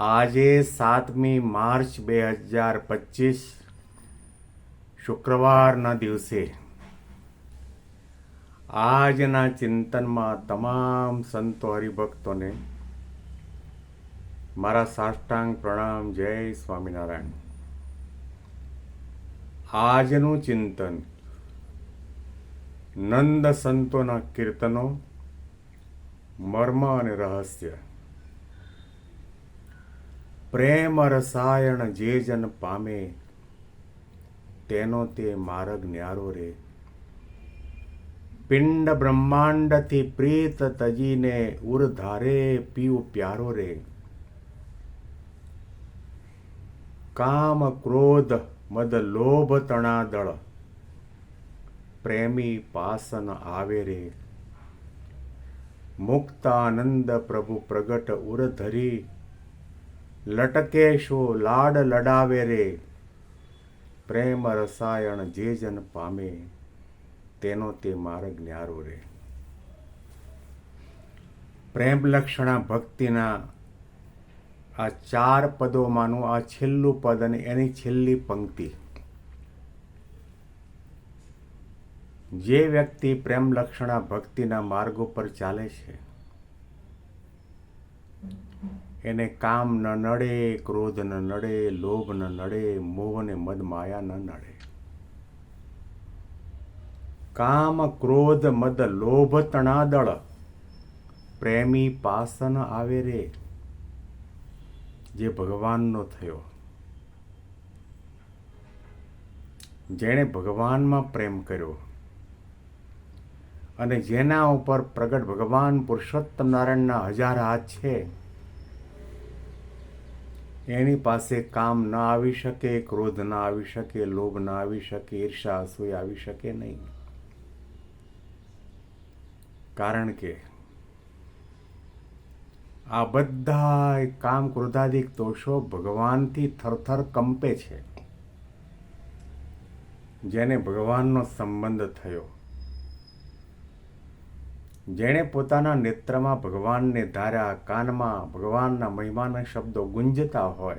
આજે સાતમી માર્ચ બે હજાર પચીસ, શુક્રવારના દિવસે. આજના ચિંતનમાં તમામ સંતો હરિભક્તોને મારા સાષ્ટાંગ પ્રણામ, જય સ્વામિનારાયણ. આજનું ચિંતન નંદ સંતોના કીર્તનો, મર્મ અને રહસ્ય. પ્રેમ રસાયણ જે જન પામે, તેનો તે માર્ગ ન્યારો રે. પિંડ બ્રહ્માંડથી પ્રીત તજીને ઉર ધારે પીવ પ્યારો રે. કામ ક્રોધ મદ લોભ તણાદળ, પ્રેમી પાસન આવે રે. મુક્તાનંદ પ્રભુ પ્રગટ ઉર ધરી લટકે શો લાડ લડાવે રે. પ્રેમ રસાયણ જે જન પામે, તેનો તે માર્ગ ન્યારો રે. પ્રેમ લક્ષણા ભક્તિના આ ચાર પદોમાંનું આ છેલ્લું પદ અને એની છેલ્લી પંક્તિ. જે વ્યક્તિ પ્રેમ લક્ષણા ભક્તિના માર્ગો પર ચાલે છે એને કામ ન નડે, ક્રોધ ન નડે, લોભ ન નડે, મોહ ને મદ માયા ન નડે. કામ, ક્રોધ, મદ, લોભ, તણાદળ, પ્રેમી પાસન આવે રે, જે ભગવાનનો થયો. જેણે ભગવાનમાં પ્રેમ કર્યો. અને જેના ઉપર પ્રગટ ભગવાન પુરુષોત્તમ નારાયણના હજાર હાથ છે. એની પાસે કામ ન આવી શકે, ક્રોધ ન આવી શકે, લોભ ન આવી શકે, ઈર્ષા, અસૂય આવી શકે નહીં. કારણ કે આ બધા કામ ક્રોધાદિક દોષો ભગવાનથી થરથર કંપે છે. જેને ભગવાનનો સંબંધ થયો. જેણે પોતાના નેત્રમાં ભગવાનને ધાર્યા, કાનમાં ભગવાનના મહિમાના શબ્દો ગુંજતા હોય.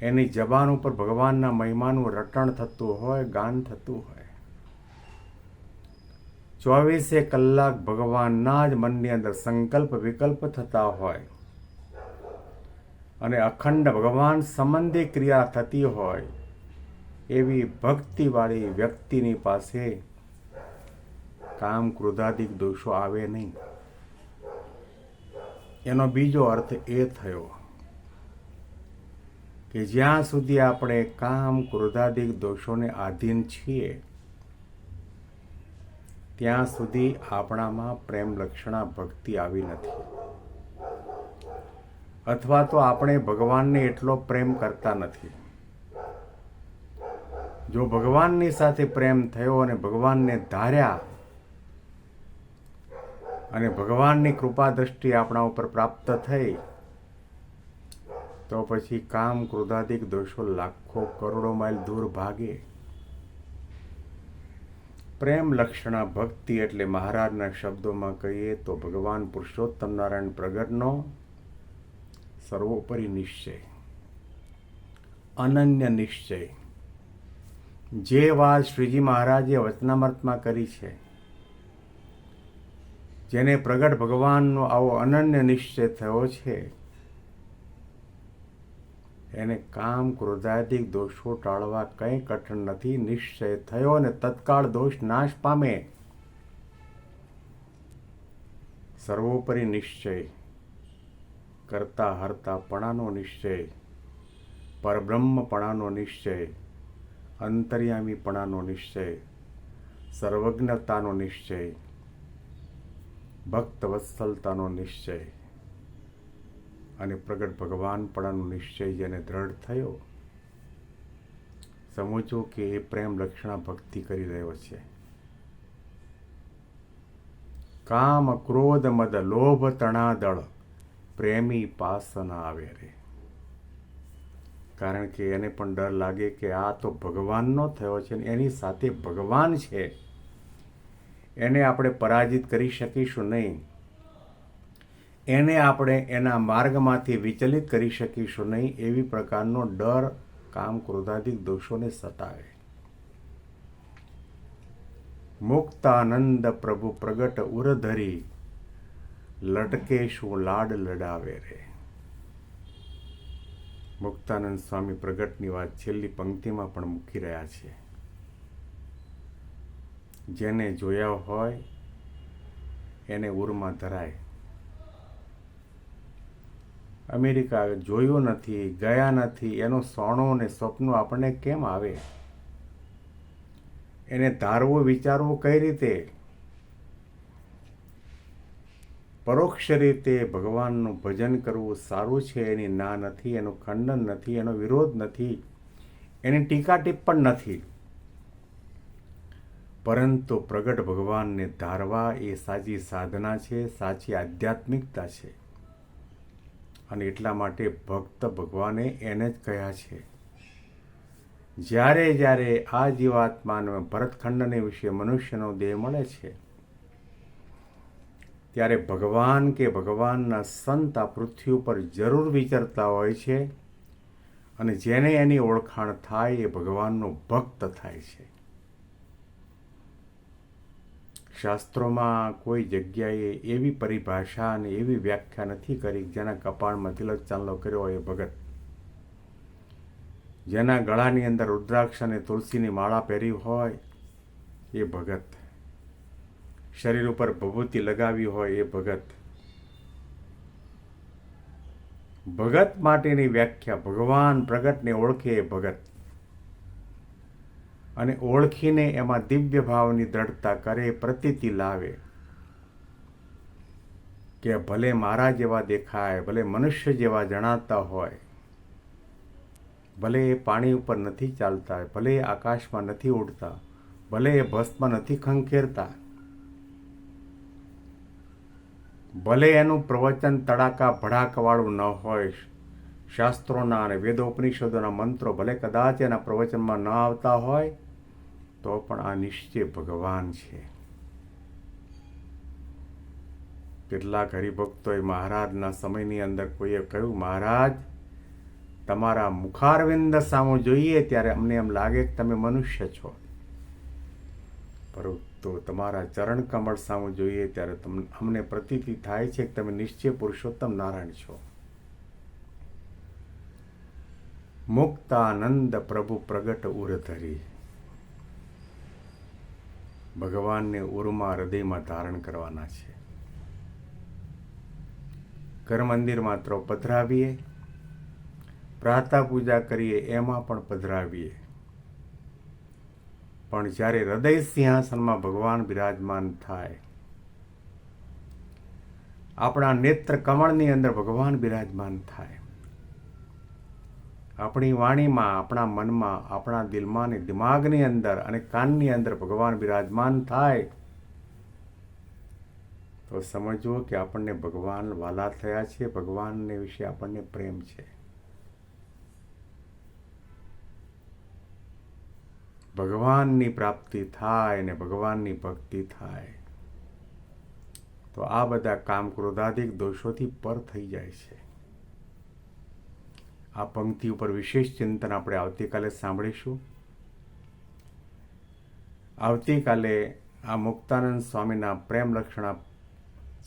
એની જબાન ઉપર ભગવાનના મહિમાનું રટણ થતું હોય, ગાન થતું હોય. ચોવીસે કલાક ભગવાનના જ મનની અંદર સંકલ્પ, વિકલ્પ થતા હોય. અને અખંડ ભગવાન સંબંધી ક્રિયા થતી હોય, એવી ભક્તિવાળી વ્યક્તિની પાસે કામ ક્રોધાદિક દોષો આવે નહીં. એનો બીજો અર્થ એ થયો કે જ્યાં સુધી આપણે કામ ક્રોધાદિક દોષોને આધીન છીએ, ત્યાં સુધી આપણામાં પ્રેમ લક્ષણા ભક્તિ આવી નથી. અથવા તો આપણે ભગવાનને એટલો પ્રેમ કરતા નથી. જો ભગવાનની સાથે પ્રેમ થયો અને ભગવાનને ધાર્યા અને ભગવાનની કૃપા દ્રષ્ટિ આપણા ઉપર પ્રાપ્ત થઈ, તો પછી કામ ક્રોધાધિક દોષો લાખો કરોડો માઇલ દૂર ભાગે. પ્રેમ લક્ષણા ભક્તિ એટલે મહારાજના શબ્દોમાં કહીએ તો ભગવાન પુરુષોત્તમ નારાયણ પ્રગટનો સર્વોપરી નિશ્ચય, અનન્ય નિશ્ચય. જે વાત શ્રીજી મહારાજે વચનામૃતમાં કરી છે જેને પ્રગટ ભગવાનનો આવો અનન્ય નિશ્ચય થયો છે. એને કામ, ક્રોધાધિક દોષો ટાળવા કંઈ કઠણ નથી, નિશ્ચય થયો અને તત્કાળ દોષ નાશ પામે. સર્વોપરી નિશ્ચય કરતા હરતાપણાનો નિશ્ચય, પરબ્રહ્મપણાનો નિશ્ચય, અંતર્યામીપણાનો નિશ્ચય, સર્વજ્ઞતાનો નિશ્ચય ભક્ત વત્સલતાનો નિશ્ચય અને પ્રગટ ભગવાનપણાનો નિશ્ચય જેને દ્રઢ થયો સમજો કે એ પ્રેમ લક્ષણા ભક્તિ કરી રહ્યો છે. કામ ક્રોધ મદ લોભ તણાદળ પ્રેમી પાસના આવે રે. કારણ કે એને પણ ડર લાગે કે આ તો ભગવાનનો થયો છે એની સાથે ભગવાન છે. એને આપણે પરાજિત કરી શકીશું નહીં. એને આપણે એના માર્ગમાંથી વિચલિત કરી શકીશું નહીં એવી પ્રકારનો ડર કામ ક્રોધાધિક દોષોને સતાવે. મુક્તાનંદ પ્રભુ પ્રગટ ઉરધરી લટકે શું લાડ લડાવે રે? મુક્તાનંદ સ્વામી પ્રગટની વાત છેલ્લી પંક્તિમાં પણ મૂકી રહ્યા છે. જેને જોયા હોય એને ઉરમાં ધરાય. અમેરિકા જોયું નથી, ગયા નથી, એનો સોણો અને સ્વપ્નો આપણને કેમ આવે? એને ધારવું, વિચારવું કઈ રીતે? પરોક્ષ રીતે ભગવાનનું ભજન કરવું સારું છે એની ના નથી, એનું ખંડન નથી, એનો વિરોધ નથી, એની ટીકા ટિપ્પણ નથી. પરંતુ પ્રગટ ભગવાનને ધારવા એ સાચી સાધના છે, સાચી આધ્યાત્મિકતા છે. અને એટલા માટે ભક્ત ભગવાને એને જ કહ્યા છે. જ્યારે જ્યારે આ જીવાત્માને ભરતખંડને વિશે મનુષ્યનો દેહ મળે છે, ત્યારે ભગવાન કે ભગવાનના સંત આ પૃથ્વી ઉપર જરૂર વિચરતા હોય છે અને જેને એની ઓળખાણ થાય એ ભગવાનનો ભક્ત થાય છે. શાસ્ત્રોમાં કોઈ જગ્યાએ એવી પરિભાષા અને એવી વ્યાખ્યા નથી કરી જેના કપાળમાં તિલક ચાંદલો કર્યો હોય એ ભગત. જેના ગળાની અંદર રુદ્રાક્ષ અને તુલસીની માળા પહેરી હોય એ ભગત. શરીર ઉપર ભભૂતિ લગાવી હોય એ ભગત. ભગત માટેની વ્યાખ્યા ભગવાન પ્રગટને ઓળખે એ ભગત. અને ઓળખીને એમાં દિવ્ય ભાવની દ્રઢતા કરે, પ્રતીતિ લાવે. કે ભલે મારા જેવા દેખાય, ભલે મનુષ્ય જેવા જણાતા હોય, ભલે એ પાણી ઉપર નથી ચાલતા, ભલે એ આકાશમાં નથી ઉડતા, ભલે એ ભસ્મમાં નથી ખંખેરતા, ભલે એનું પ્રવચન તડાકા ભડાકવાળું ન હોય, શાસ્ત્રોના અને વેદોપનિષદોના મંત્રો ભલે કદાચ એના પ્રવચનમાં ન આવતા હોય તો પણ આ નિશ્ચય ભગવાન છે. કેટલાક હરિભક્તોએ મહારાજના સમયની અંદર કોઈએ કહ્યું, મહારાજ, તમારા મુખારવિંદ સામે જોઈએ ત્યારે અમને એમ લાગે કે તમે મનુષ્ય છો. પરંતુ તમારા ચરણ કમળ સામું જોઈએ ત્યારે તમને અમને પ્રતીતિ થાય છે કે તમે નિશ્ચય પુરુષોત્તમ નારાયણ છો. મુક્તાનંદ પ્રભુ પ્રગટ ઉર ધરી ભગવાનને ઉરમાં હૃદયમાં ધારણ કરવાના છે. ઘર મંદિર માત્ર પધરાવીએ, પ્રાર્થના પૂજા કરીએ, એમાં પણ પધરાવીએ. પણ જ્યારે હૃદય સિંહાસનમાં ભગવાન બિરાજમાન થાય, આપણા નેત્ર કમળની અંદર ભગવાન બિરાજમાન થાય. આપણી વાણીમાં, આપણા મનમાં, આપણા દિલમાં ને દિમાગની અંદર અને કાનની અંદર ભગવાન બિરાજમાન થાય. તો સમજવો કે આપણને ભગવાન વાલા થયા છે, ભગવાનને વિશે આપણને પ્રેમ છે. ભગવાનની પ્રાપ્તિ થાય ને ભગવાનની ભક્તિ થાય. તો આ બધા કામ ક્રોધાધિક દોષોથી પર થઈ જાય છે. આ પંક્તિ ઉપર વિશેષ ચિંતન આપણે આવતીકાલે સાંભળીશું. આવતીકાલે આ મુક્તાનંદ સ્વામીના પ્રેમલક્ષણા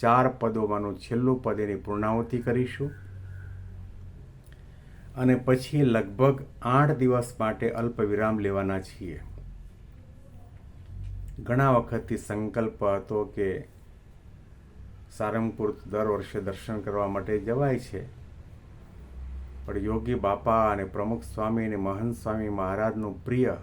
ચાર પદોમાંનું છેલ્લું પદ એની પૂર્ણાહુતિ કરીશું. અને પછી લગભગ આઠ દિવસ માટે અલ્પ વિરામ લેવાના છીએ. ઘણા વખતથી સંકલ્પ હતો કે સારંગપુર દર વર્ષે દર્શન કરવા માટે જવાય છે. પણ યોગી બાપા અને પ્રમુખ સ્વામી અને મહંત સ્વામી મહારાજનું પ્રિય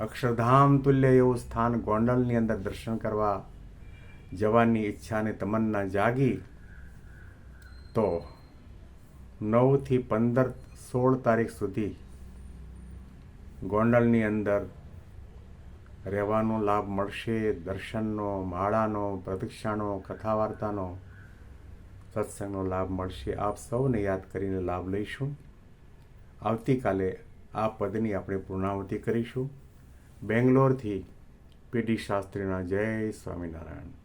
અક્ષરધામ તુલ્ય એવું સ્થાન ગોંડલની અંદર દર્શન કરવા જવાની ઈચ્છા અને તમન્ના જાગી તો નવથી પંદર સોળ તારીખ સુધી ગોંડલની અંદર રહેવાનો લાભ મળશે. દર્શનનો, માળાનો પ્રદક્ષિણાનો કથા વાર્તાનો સત્સંગનો લાભ મળશે. આપ સૌને યાદ કરીને લાભ લઈશું. આવતીકાલે આ પદની આપણે પૂર્ણાવતી કરીશું. બેંગ્લોરથી પીડી શાસ્ત્રીના જય સ્વામિનારાયણ.